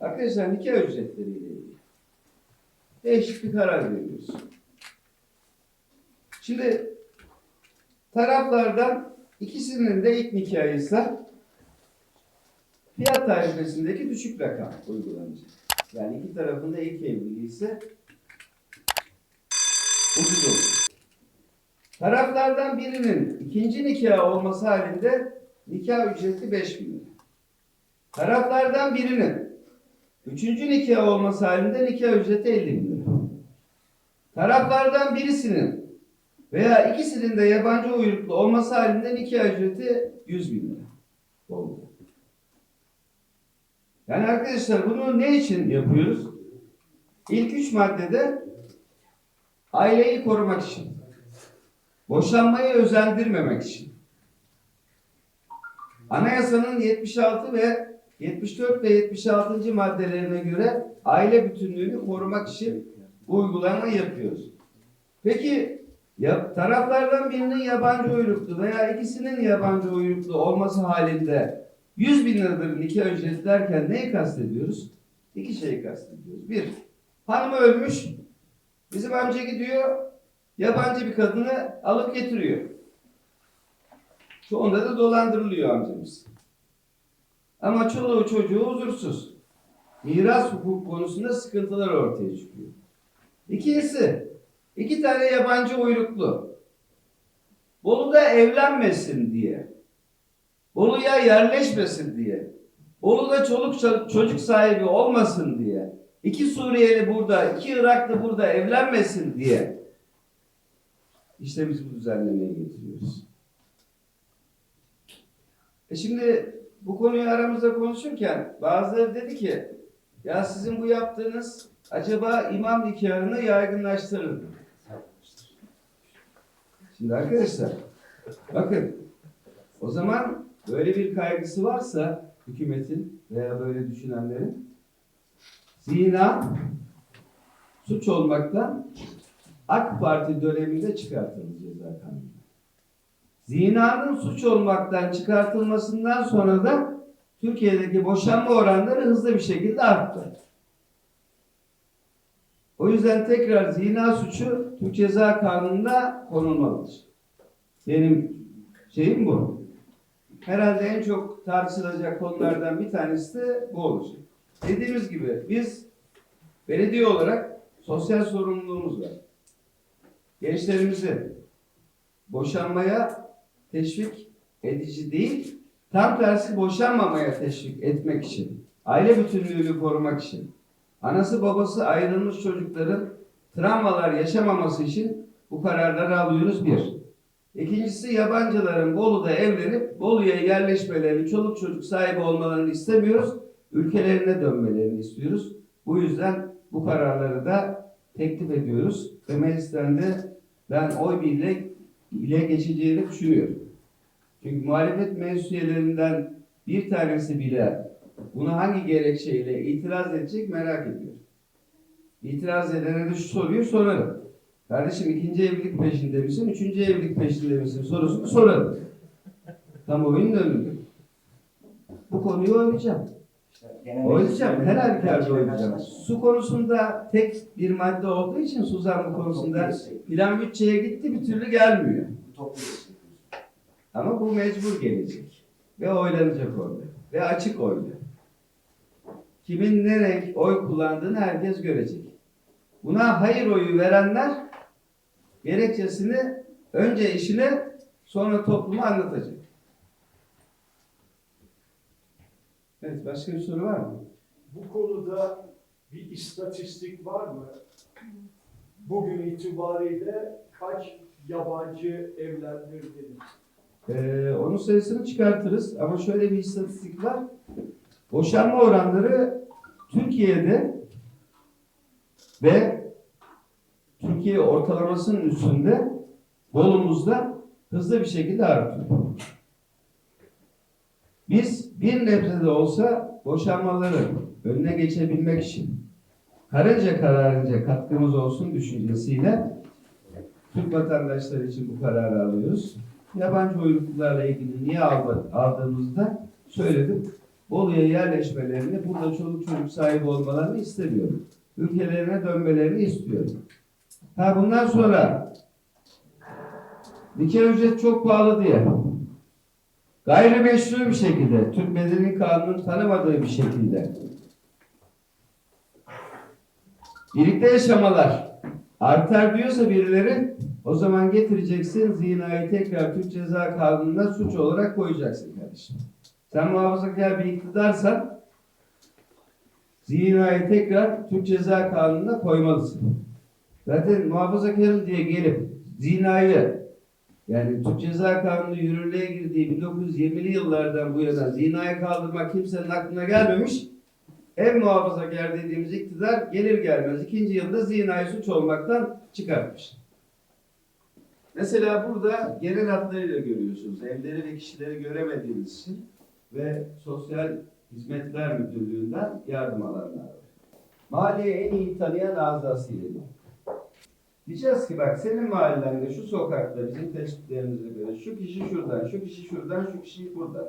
Arkadaşlar nikah ücretleriyle ilgili değişik bir karar veriyoruz. Şimdi taraflardan ikisinin de ilk nikahıysa fiyat tarifesindeki düşük rakam uygulanacak. Yani iki tarafın da ilk evliliği ise ucuz olur. Taraflardan birinin ikinci nikahı olması halinde nikah ücreti 5 bin lira. Taraflardan birinin üçüncü nikah olması halinde nikah ücreti 50 bin lira. Taraflardan birisinin veya ikisinin de yabancı uyruklu olması halinde nikah ücreti 100 bin lira. Yani arkadaşlar bunu ne için yapıyoruz? İlk üç maddede aileyi korumak için. Boşanmayı özendirmemek için. Anayasanın 76 ve 74 ve 76. maddelerine göre aile bütünlüğünü korumak için bu uygulamayı yapıyoruz. Peki ya, taraflardan birinin yabancı uyruklu veya ikisinin yabancı uyruklu olması halinde 100 bin liradır nikah ücreti derken neyi kastediyoruz? İki şeyi kastediyoruz. Bir, hanımı ölmüş, bizim amca gidiyor, yabancı bir kadını alıp getiriyor. Çoğunda da dolandırılıyor amcamız. Ama çoluğu çocuğu huzursuz. Miras hukuk konusunda sıkıntılar ortaya çıkıyor. İkincisi, iki tane yabancı uyruklu. Bolu'da evlenmesin diye. Bolu'ya yerleşmesin diye. Bolu'da çoluk ço- çocuk sahibi olmasın diye. İki Suriyeli burada, iki Iraklı burada evlenmesin diye. İşte biz bu düzenlemeyi getiriyoruz. E şimdi bu konuyu aramızda konuşurken bazıları dedi ki ya sizin bu yaptığınız acaba imam nikahını yaygınlaştırır mı? Şimdi arkadaşlar bakın o zaman böyle bir kaygısı varsa hükümetin veya böyle düşünenlerin zina suç olmaktan AK Parti döneminde çıkartıldı ceza kanunu. Zinanın suç olmaktan çıkartılmasından sonra da Türkiye'deki boşanma oranları hızlı bir şekilde arttı. O yüzden tekrar zina suçu Türk Ceza Kanunu'na konulmalıdır. Benim şeyim bu. Herhalde en çok tartışılacak konulardan bir tanesi de bu olacak. Dediğimiz gibi biz belediye olarak sosyal sorumluluğumuz var. Gençlerimizi boşanmaya teşvik edici değil, tam tersi boşanmamaya teşvik etmek için, aile bütünlüğünü korumak için, anası babası ayrılmış çocukların travmalar yaşamaması için bu kararları alıyoruz bir. İkincisi yabancıların Bolu'da evlenip Bolu'ya yerleşmelerini, çoluk çocuk sahibi olmalarını istemiyoruz. Ülkelerine dönmelerini istiyoruz. Bu yüzden bu kararları da teklif ediyoruz. Ve meclisten de ben oy birliğiyle geçeceğini düşünüyorum. Çünkü muhalefet meclis üyelerinden bir tanesi bile bunu hangi gerekçeyle itiraz edecek merak ediyorum. İtiraz edene de şu soruyu sorarım. Kardeşim ikinci evlilik peşinde misin, üçüncü evlilik peşinde misin sorusunu sorarım. Kamuoyunun önünde. Bu konuyu oynayacağım. Oynayacağım. Her halükarda oynayacağım. Su konusunda tek bir madde olduğu için su zammı konusunda plan bütçeye gitti bir türlü gelmiyor. Ama bu mecbur gelecek. Ve oylanacak orada. Ve açık oyla. Kimin ne oy kullandığını herkes görecek. Buna hayır oyu verenler gerekçesini önce eşine sonra topluma anlatacak. Evet başka bir soru var mı? Bu konuda bir istatistik var mı? Bugün itibariyle kaç yabancı evlendirdiniz? Ee, onun sayısını çıkartırız ama şöyle bir istatistik var. Boşanma oranları Türkiye'de ve Türkiye ortalamasının üstünde Bolu'muzda hızlı bir şekilde artıyor. Biz bir nebze olsa boşanmaları önüne geçebilmek için karınca kararınca katkımız olsun düşüncesiyle Türk vatandaşları için bu kararı alıyoruz. Yabancı uyruklularla ilgili niye aldı- aldığımızda söyledim. Bolu'ya yerleşmelerini, burada çoluk çocuk sahibi olmalarını istemiyorum. Ülkelerine dönmelerini istiyorum. Ha bundan sonra nikah ücret çok pahalı diye gayrimeşru bir şekilde Türk Medeni Kanunu'nun tanımadığı bir şekilde birlikte yaşamalar artar diyorsa birileri o zaman getireceksin zinayı tekrar Türk Ceza Kanunu'na suç olarak koyacaksın kardeşim. Sen muhafazakar bir iktidarsan zinayı tekrar Türk Ceza Kanunu'na koymalısın. Zaten muhafazakarım diye gelip zinayı yani Türk Ceza Kanunu yürürlüğe girdiği 1920'li yıllardan bu yana zinayı kaldırmak kimsenin aklına gelmemiş. En muhafazakar dediğimiz iktidar gelir gelmez ikinci yılda zinayı suç olmaktan çıkartmış. Mesela burada genel hatlarıyla görüyorsunuz. Evleri ve kişileri göremediğiniz için ve Sosyal Hizmetler Müdürlüğü'nden yardım alanlar var. Mahalleyi en iyi tanıyan azasıyla. Diyeceğiz ki bak senin mahallende şu sokakta bizim tespitlerimize göre şu kişi şuradan, şu kişi şuradan, şu kişi buradan.